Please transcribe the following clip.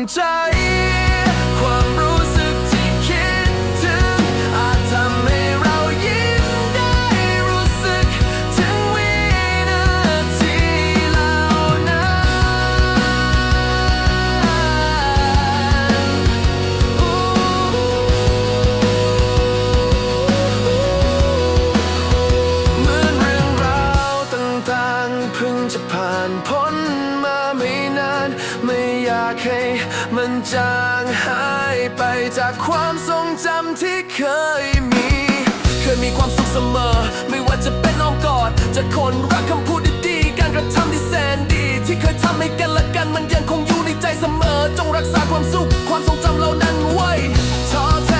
Winter ไม่อยากให้มันจางหายไปจากความทรงจำที่เคยมี เคยมีความสุขเสมอ ไม่ว่าจะเป็นอ้อมกอดจะคนรักคำพูดดีๆ การกระทำที่แสนดี ที่เคยทำให้กันและกันมันยังคงอยู่ในใจเสมอ จงรักษาความสุข ความทรงจำเหล่านั้นไว้ท้อแท้